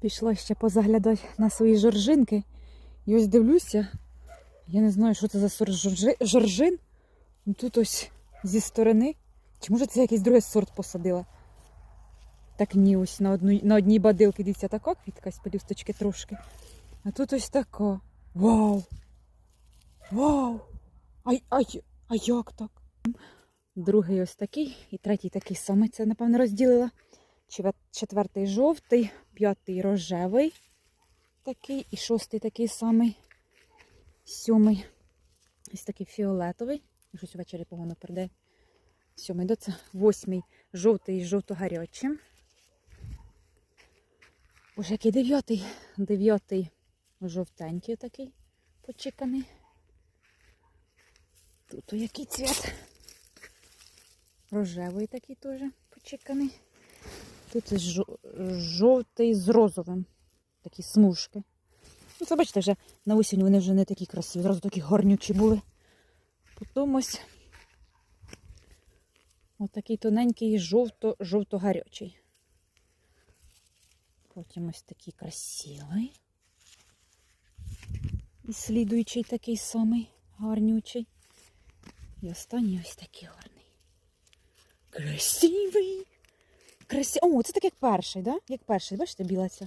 Пішла ще позаглядати на свої жоржинки. І ось дивлюся. Я не знаю, що це за сорт жоржин. Ну, Тут ось зі сторони. Чи може це якийсь другий сорт посадила? Так ні, ось на, одну, на одній бадилці, дивіться, така квітка з пелюсточки трошки. А тут ось така. Вау! Вау! А, а, а як так? Другий ось такий, і третій такий самий. Це, напевно, розділила. Четвертий жовтий, п'ятий рожевий такий, і шостий такий самий, сьомий. Ось такий фіолетовий. Щось ввечері погано передає. Сьомий, да, це восьмий жовтий з жовто-гарячим. Боже, який дев'ятий. Дев'ятий жовтенький такий почеканий. Тут який цвіт. Рожевий такий теж почеканий. Тут жовтий з розовим. Такі смужки. Ну, це бачите, вже на осінь вони вже не такі красиві, зразу такі гарнючі були. Потім ось отакий тоненький жовто, жовто-гарячий. Потім ось такий красивий. І слідуючий такий самий гарнючий. І останній ось такий гарний. Красивий! Красивий. О, це так як перший, да? Як перший, бачите, біла ця